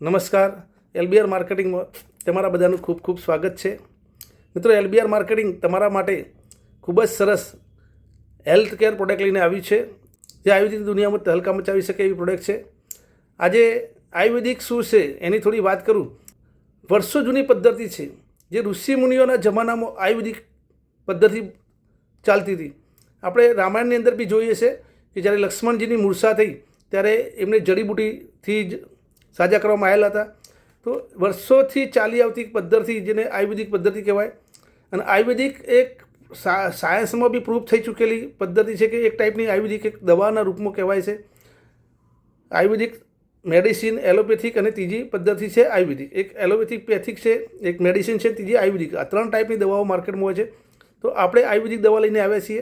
નમસ્કાર. એલબીઆર માર્કેટિંગમાં તમારા બધાનું ખૂબ ખૂબ સ્વાગત છે. મિત્રો, એલબીઆર માર્કેટિંગ તમારા માટે ખૂબ જ સરસ હેલ્થ કેર પ્રોડક્ટ લઈને આવ્યું છે. જે આયુર્વેદિક દુનિયામાં તહલકા મચાવી શકે એવી પ્રોડક્ટ છે. આજે આયુર્વેદિક શું છે એની થોડી વાત કરું. વર્ષો જૂની પદ્ધતિ છે જે ઋષિ મુનિઓના જમાનામાં આયુર્વેદિક પદ્ધતિ ચાલતી હતી. આપણે રામાયણની અંદર બી જોઈએ છે કે જ્યારે લક્ષ્મણજીની મૂર્છા થઈ ત્યારે એમને જડીબુટીથી જ સાજા કરવામાં આવેલા હતા. તો વર્ષોથી ચાલી આવતી પદ્ધતિ જેને આયુર્વેદિક પદ્ધતિ કહેવાય. અને આયુર્વેદિક એક સાયન્સમાં બી પ્રૂફ થઈ ચૂકેલી પદ્ધતિ છે કે એક ટાઈપની આયુર્વેદિક એક દવાના રૂપમાં કહેવાય છે. આયુર્વેદિક મેડિસિન, એલોપેથિક અને ત્રીજી પદ્ધતિ છે આયુર્વેદિક. એક એલોપેથિક, પેથિક છે, એક મેડિસિન છે, ત્રીજી આયુર્વેદિક. આ ત્રણ ટાઈપની દવાઓ માર્કેટમાં હોય છે. તો આપણે આયુર્વેદિક દવા લઈને આવ્યા છીએ.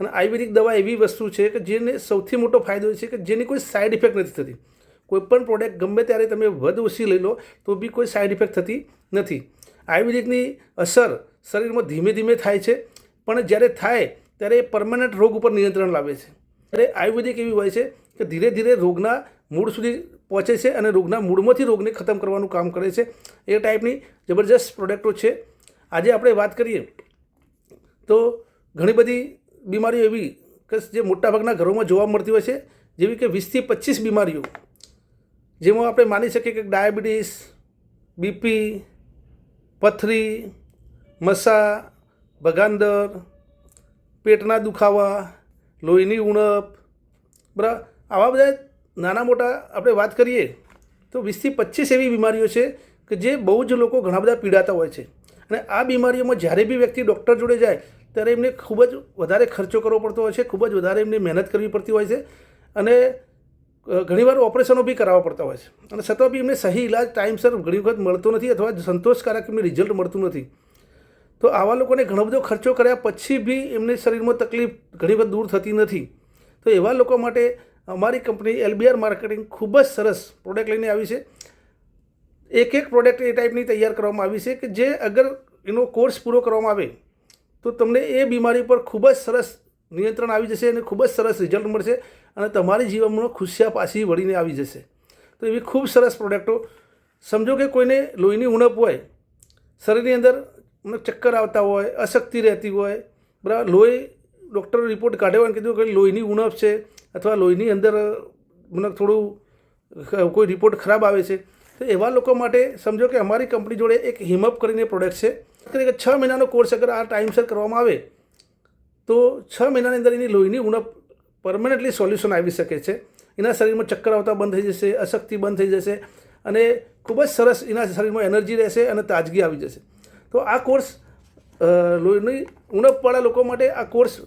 અને આયુર્વેદિક દવા એવી વસ્તુ છે કે જેને સૌથી મોટો ફાયદો છે કે જેની કોઈ સાઇડ ઇફેક્ટ નથી થતી. કોઈ પણ પ્રોડક્ટ ગમે ત્યારે તમે વધ ઓછી લઈ લો, તો બી કોઈ સાઇડ ઇફેક્ટ થતી નથી. આયુર્વેદિકની અસર શરીરમાં ધીમે ધીમે થાય છે. પણ જ્યારે થાય, ત્યારે એ પરમાનન્ટ રોગ ઉપર નિયંત્રણ લાવે છે. ત્યારે આયુર્વેદિક એવી હોય છે કે ધીરે ધીરે રોગના મૂળ સુધી પહોંચે છે અને રોગના મૂળમાંથી રોગને ખતમ કરવાનું કામ કરે છે. એ ટાઈપની જબરજસ્ત પ્રોડક્ટો છે. આજે આપણે વાત કરીએ, તો ઘણી બધી બીમારીઓ એવી કે જે મોટાભાગના ઘરોમાં જોવા મળતી હોય છે. જેવી કે વીસથી પચીસ બીમારીઓ. જેમાં આપણે માની શકીએ કે ડાયાબિટીસ, બીપી, પથરી, મસા, ભગાંદર, પેટના દુખાવા, લોહીની ઉણપ બરાબર આવા બધા નાના મોટા આપણે વાત કરીએ તો વીસથી પચીસ એવી બીમારીઓ છે કે જે બહુ જ લોકો ઘણા બધા પીડાતા હોય છે. અને આ બીમારીઓમાં જ્યારે બી વ્યક્તિ ડૉક્ટર જોડે જાય, ત્યારે એમને ખૂબ જ વધારે ખર્ચો કરવો પડતો હોય છે, ખૂબ જ વધારે એમને મહેનત કરવી પડતી હોય છે. અને ઘણીવાર ઓપરેશનો બી કરાવવા પડતા હોય છે. અને છતાં બી એમને સહી ઇલાજ ટાઈમસર ઘણી વખત મળતો નથી અથવા સંતોષકારક એમને રિઝલ્ટ મળતું નથી. તો આવા લોકોને ઘણો બધો ખર્ચો કર્યા પછી બી એમને શરીરમાં તકલીફ ઘણી વખત દૂર થતી નથી. તો એવા લોકો માટે અમારી કંપની એલબીઆર માર્કેટિંગ ખૂબ જ સરસ પ્રોડક્ટ લઈને આવી છે. એક એક પ્રોડક્ટ એ ટાઈપની તૈયાર કરવામાં આવી છે કે જે અગર એનો કોર્સ પૂરો કરવામાં આવે, તો તમને એ બીમારી પર ખૂબ જ સરસ નિયંત્રણ આવી જશે અને ખૂબ જ સરસ રિઝલ્ટ મળશે. અને તમારી જીવનમાં ખુશિયા પાછી વળીને આવી જશે. તો એવી ખૂબ સરસ પ્રોડક્ટો. સમજો કે કોઈને લોહીની ઉણપ હોય, શરીરની અંદર ચક્કર આવતા હોય, અશક્તિ રહેતી હોય, બરાબર? લોહી ડૉક્ટર રિપોર્ટ કાઢ્યો અને કીધું કે લોહીની ઉણપ છે અથવા લોહીની અંદર મને થોડું કોઈ રિપોર્ટ ખરાબ આવે છે. તો એવા લોકો માટે સમજો કે અમારી કંપની જોડે એક હિમઅપ કરીને પ્રોડક્ટ છે. કે છ મહિનાનો કોર્સ અગર આ ટાઈમસર કરવામાં આવે, તો છ મહિનાની અંદર એની લોહીની ઉણપ પરમનન્ટલી સોલ્યુશન આવી શકે છે. એના શરીરમાં ચક્કર આવતા બંધ થઈ જશે, અશક્તિ બંધ થઈ જશે અને ખૂબ જ સરસ એના શરીરમાં એનર્જી રહેશે અને તાજગી આવી જશે. તો આ કોર્સ લોહીની ઉણપવાળા લોકો માટે આ કોર્સ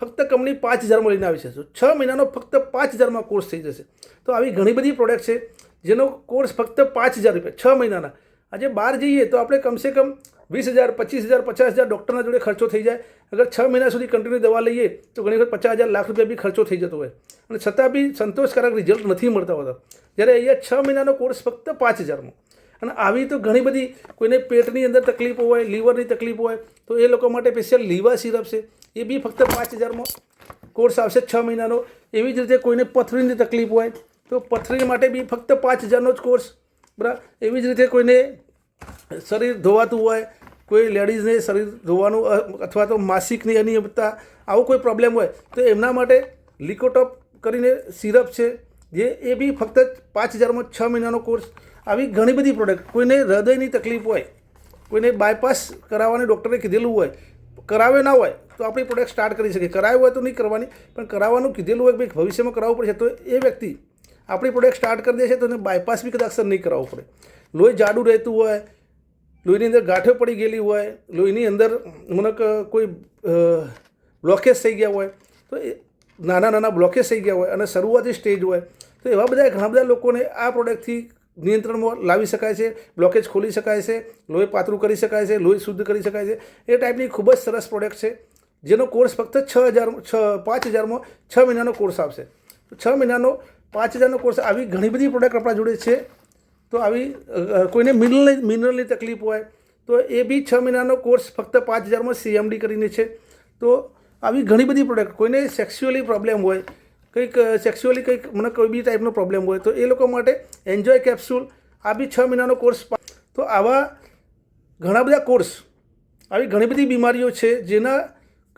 ફક્ત કંપની પાંચ હજારમાં લઈને આવી છે. છ મહિનાનો ફક્ત પાંચ હજારમાં કોર્સ થઈ જશે. તો આવી ઘણી બધી પ્રોડક્ટ છે જેનો કોર્સ ફક્ત પાંચ હજાર રૂપિયા, છ મહિનાના. આજે બહાર જઈએ તો આપણે કમસે કમ વીસ હજાર, પચીસ હજાર, પચાસ હજાર ડૉક્ટરના જોડે ખર્ચો થઈ જાય. અગર છ મહિના સુધી કન્ટિન્યુ દવા લઈએ, તો ઘણી વખત પચાસ હજાર, લાખ રૂપિયા બી ખર્ચો થઈ જતો હોય. અને છતાં બી સંતોષકારક રિઝલ્ટ નથી મળતા હોતા. જ્યારે અહીંયા છ મહિનાનો કોર્સ ફક્ત પાંચ હજારનો અને આવી તો ઘણી બધી કોઈને પેટની અંદર તકલીફો હોય લીવરની તકલીફ હોય, તો એ લોકો માટે સ્પેશિયલ લીવા સિરપ છે. એ બી ફક્ત પાંચ હજારમાં કોર્સ આવશે છ મહિનાનો. એવી જ રીતે કોઈને પથરીની તકલીફ હોય, તો પથરી માટે બી ફક્ત પાંચ હજારનો જ કોર્સ બરાબર? એવી જ રીતે કોઈને શરીર ધોવાતું હોય કોઈ લેડીઝને શરીર ધોવાનું અથવા તો માસિકની અનિયમિતતા આવો કોઈ પ્રોબ્લેમ હોય, તો એમના માટે લિકોટોપ કરીને સિરપ છે, જે એ બી ફક્ત પાંચ હજારમાં છ મહિનાનો કોર્સ આવી ઘણી બધી પ્રોડક્ટ કોઈને હૃદયની તકલીફ હોય, કોઈને બાયપાસ કરાવવાની ડૉક્ટરે કીધેલું હોય કરાવે ના હોય, તો આપણી પ્રોડક્ટ સ્ટાર્ટ કરી શકીએ. કરાવ્યું હોય તો નહીં કરવાની, પણ કરાવવાનું કીધેલું હોય ભાઈ ભવિષ્યમાં કરાવવું પડશે, તો એ વ્યક્તિ આપણી પ્રોડક્ટ સ્ટાર્ટ કરી દેશે તો એને બાયપાસ બી કદાચ નહીં કરાવવું પડે. લોહી જાડું રહેતું હોય લોહીની અંદર ગાંઠો પડી ગયેલી હોય, લોહીની અંદર મને કોઈ બ્લોકેજ થઈ ગયા હોય, તો એ નાના નાના બ્લોકેજ થઈ ગયા હોય અને શરૂઆતી સ્ટેજ હોય, તો એવા બધા, ઘણા બધા લોકોને આ પ્રોડક્ટથી નિયંત્રણમાં લાવી શકાય છે બ્લોકેજ ખોલી શકાય છે, લોહી પાતળું કરી શકાય છે, લોહી શુદ્ધ કરી શકાય છે. એ ટાઈપની ખૂબ જ સરસ પ્રોડક્ટ છે, જેનો કોર્સ ફક્ત છ હજાર, છ, પાંચ હજારમાં છ મહિનાનો કોર્સ આવશે. છ મહિનાનો, પાંચ હજારનો કોર્સ આવી ઘણી બધી પ્રોડક્ટ આપણા જોડે છે. તો આવી કોઈને મિનરલની મિનરલની તકલીફ હોય, તો એ બી છ મહિનાનો કોર્સ ફક્ત પાંચ હજારમાં સીએમડી કરીને છે. તો આવી ઘણી બધી પ્રોડક્ટ કોઈને સેક્સ્યુઅલી પ્રોબ્લેમ હોય, કંઈક સેક્સ્યુઅલી કંઈક મને કોઈ બી ટાઈપનો પ્રોબ્લેમ હોય, તો એ લોકો માટે એન્જોય કેપ્સ્યુલ આ બી છ મહિનાનો કોર્સ તો આવા ઘણા બધા કોર્સ, આવી ઘણી બધી બીમારીઓ છે, જેના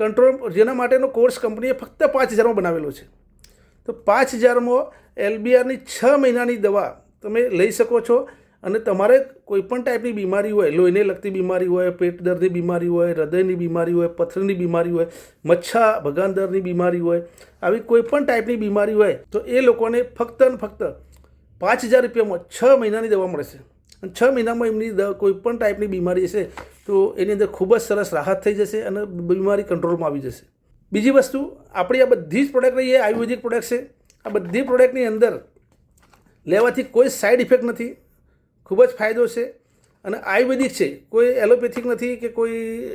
કંટ્રોલ જેના માટેનો કોર્સ કંપનીએ ફક્ત પાંચ હજારમાં બનાવેલો છે. તો પાંચ હજારમાં એલબીઆરની છ મહિનાની દવા તમે લઈ શકો છો અને તમારે કોઈપણ ટાઈપની બીમારી હોય, લોહીને લગતી બીમારી હોય, પેટ દર્દની બીમારી હોય, હૃદયની બીમારી હોય, પથરીની બીમારી હોય, મચ્છા ભગાંદરની બીમારી હોય, આવી કોઈપણ ટાઈપની બીમારી હોય, તો એ લોકોને ફક્ત ને ફક્ત પાંચ હજાર રૂપિયામાં છ મહિનાની દવા મળશે. અને છ મહિનામાં એમની કોઈપણ ટાઈપની બીમારી હશે, તો એની અંદર ખૂબ જ સરસ રાહત થઈ જશે અને બીમારી કંટ્રોલમાં આવી જશે. બીજી વસ્તુ, આપણી આ બધી જ પ્રોડક્ટ રહી આયુર્વેદિક પ્રોડક્ટ છે. આ બધી પ્રોડક્ટની અંદર લેવાથી કોઈ સાઈડ ઇફેક્ટ નથી. ખૂબ જ ફાયદો છે. અને આયુર્વેદિક છે. કોઈ એલોપેથિક નથી કે કોઈ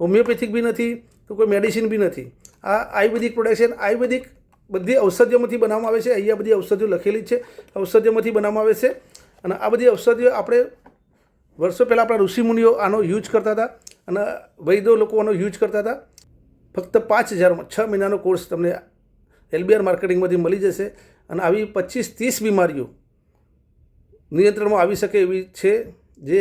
હોમિયોપેથિક બી નથી તો કોઈ મેડિસિન બી નથી. આ આયુર્વેદિક પ્રોડક્ટ છે આયુર્વેદિક બધી ઔષધિઓમાંથી બનાવવામાં આવે છે. અહીંયા બધી ઔષધિઓ લખેલી છે. ઔષધિઓમાંથી બનાવવામાં આવે છે. અને આ બધી ઔષધિઓ આપણે વર્ષો પહેલાં આપણા ઋષિમુનિઓ આનો યુઝ કરતા હતા. અને વૈદો લોકો આનો યુઝ કરતા હતા. ફક્ત પાંચ હજારમાં છ મહિનાનો કોર્સ તમને એલબીઆર માર્કેટિંગમાંથી મળી જશે. અને આવી પચીસ ત્રીસ બીમારીઓ નિયંત્રણમાં આવી શકે એવી છે જે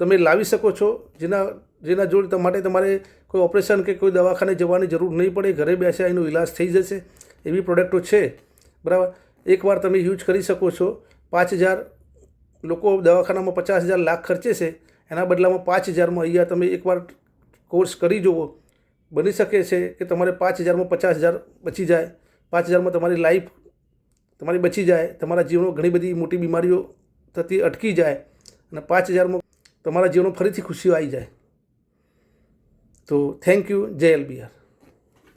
તમે લાવી શકો છો, જેના જેના જોડે માટે તમારે કોઈ ઓપરેશન કે કોઈ દવાખાને જવાની જરૂર નહીં પડે, ઘરે બેસ્યા એનો ઇલાજ થઈ જશે, એવી પ્રોડક્ટો છે. બરાબર? એકવાર તમે યુઝ કરી શકો છો, પાંચ હજાર લોકો દવાખાનામાં પચાસ હજાર લાખ ખર્ચે છે, એના બદલામાં પાંચ હજારમાં અહીંયા તમે એકવાર કોર્સ કરી જુઓ, બની શકે છે કે તમારે પાંચ હજારમાં પચાસ હજાર બચી જાય, પાંચ હજારમાં તમારી લાઈફ તમારી બચી જાય, તમારા જીવનમાં ઘણી બધી મોટી બીમારીઓ થતી અટકી જાય અને પાંચ હજારમાં તમારા જીવનમાં ફરીથી ખુશીઓ આવી જાય. તો થેન્ક યુ જય એલબીઆર